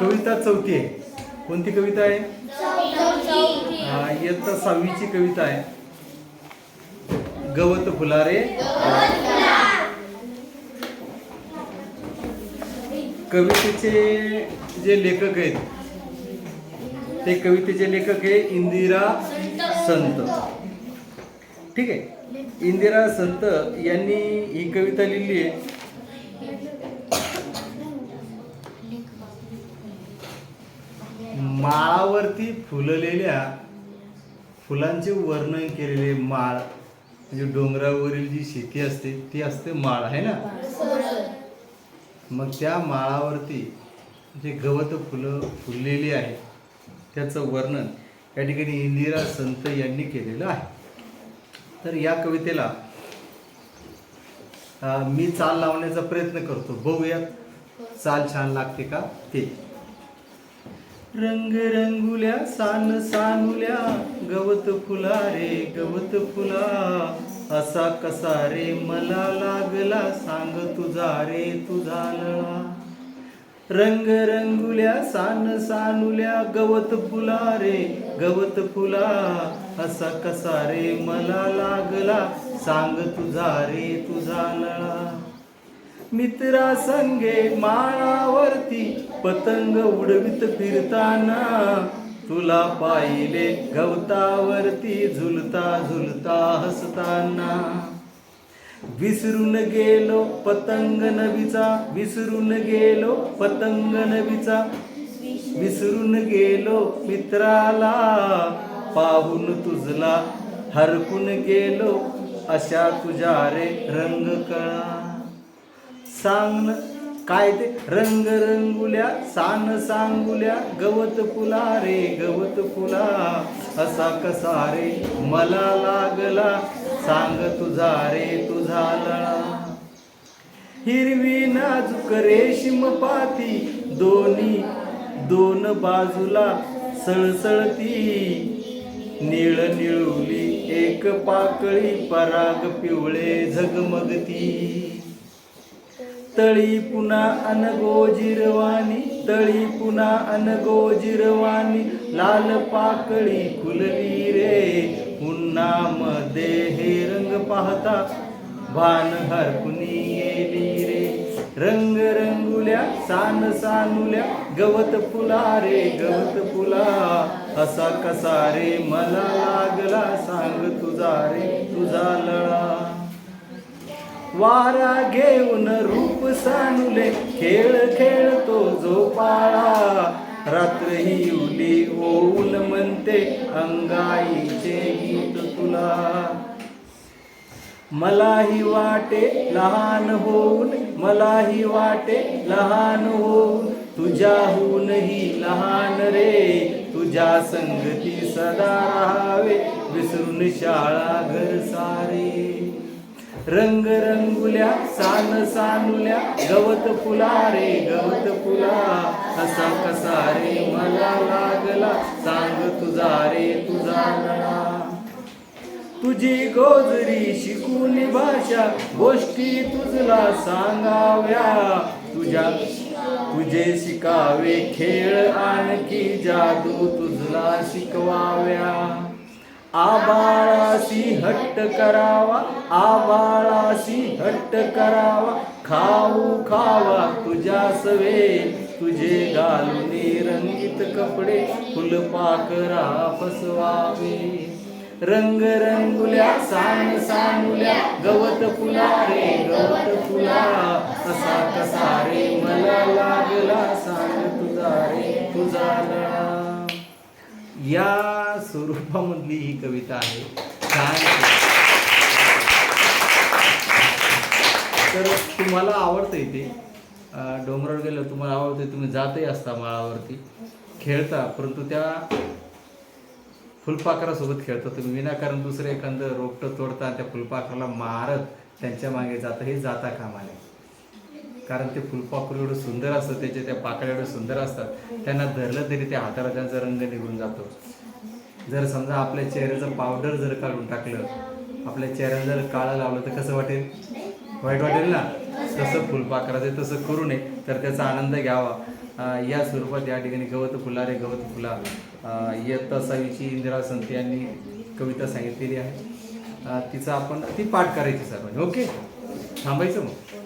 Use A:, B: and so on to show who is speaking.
A: कविता चौथी आहे. कोणती कविता आहे? हा, इयत्ता सहावीची कविता आहे. गवत फुलारे. कवितेचे जे लेखक आहेत ते कवितेचे लेखक आहे इंदिरा संत. ठीक आहे? इंदिरा संत यांनी ही कविता लिहिली आहे. माळावरती फुललेल्या फुलांचे वर्णन केलेले माळ म्हणजे डोंगरावरील जी शेती असते ती असते माळ आहे ना? मग त्या माळावरती जे गवत फुलं फुललेली आहे त्याचं वर्णन या ठिकाणी इंदिरा संत यांनी केलेलं आहे. तर या कवितेला मी चाल लावण्याचा प्रयत्न करतो. बघूयात चाल छान लागते का ते. रंग रंगुल्या सान सानुल्या गवत फुला रे गवत फुला. असा कसा रे मला लागला सांग तुझा रे तुझा लळा. रंग रंगुल्या सान सानुल्या गवत फुला रे गवत फुला. असा कसा रे मला लागला सांग तुझा रे तुझा लळा. मित्रा संगे माळावरती पतंग उडवित फिरताना तुला पाहिले गवतावरती झुलता झुलता हसताना. विसरून गेलो पतंग नवीचा विसरून गेलो पतंग नवीचा विसरून गेलो मित्राला पाहून तुझला हरकून गेलो अशा तुझ्या रे रंग कळा सांग काय ते? रंग रंगुल्या सान सांगुल्या गवत फुला रे गवत फुला. असा कसा रे? मला लागला. सांग तुझा रे तुझा लळा. हिरवी नाजूक रेशीम पाती दोन्ही दोन बाजूला सळसळती. निळ निळुली एक पाकळी पराग पिवळे झगमगती. तळी पुन्हा अनगो जिरवानी तळी पुन्हा अनगो जिरवानी लाल पाकळी फुलली रे पुन्हा मध्ये हे रंग पाहता. भान हरकुनी येली रे रंग रंगुल्या सान सानुल्या. गवत फुला रे गवत फुला असा कसा रे मला लागला सांग तुझा रे तुझा लळा. वारा घेऊन रूप सानुले खेळ खेळतो जो पाळा. रात्र ही उली म्हणते अंगाईचे गीत तुला. मलाही वाटे लहान होऊन मलाही वाटे लहान होऊन. तुझ्याहूनही लहान रे तुझ्या संगती सदा राहावे. विसरून शाळा घर सारे. रंग रंगुल्या सान सानुल्या गवत फुला रे गवत फुला. असा कसा रे मला लागला. सांग तुझा रे तुझा तुझी गोजरी शिकून भाषा गोष्टी तुझला सांगाव्या. तुझ्या तुझे शिकावे खेळ आणखी जादू तुझला शिकवाव्या. आबाळासी हट्ट करावा आबाळासी हट्ट करावा. खाऊ खावा तुझ्या सवे तुझे घालून रंगीत कपडे फुलपाकरा फसवावे रंग रंगुल्या सान सानुल्या गवत फुला रे गवत फुला. असा कसा रे मला लागला सांग तुझा रे तुझा लळा. या स्वरूपामधली ही कविता आहे. छान तर तुम्हाला आवडतं ते. डोंगरावर गेलं तुम्हाला आवडते तुम्ही जातही असता माळावरती. खेळता परंतु त्या फुलपाखरासोबत खेळता तुम्ही. विनाकारण दुसरं एखादं रोपटं तोडता आणि त्या फुलपाखराला मारत त्यांच्या मागे जाता हे जाता कामा नये. कारण ते फुलपाखरू एवढं सुंदर असतं त्याचे त्या पाकळ्या एवढं सुंदर असतात. त्यांना धरलं तरी त्या हाताला त्यांचा रंग निघून जातो. जर समजा आपल्या चेहऱ्याचं पावडर जर काढून टाकलं आपल्या चेहऱ्याला जर काळं लावलं तर कसं वाटेल? वाईट वाटेल ना? तसं फुलपाखराचं तसं करू नये. तर त्याचा आनंद घ्यावा. या स्वरूपात या ठिकाणी गवत फुला रे गवत फुला. अं, इयत्ता इंदिरा संत यांनी कविता सांगितलेली आहे. तिचा आपण ती पाठ करायची सर्वांनी ओके? थांबायचं मग.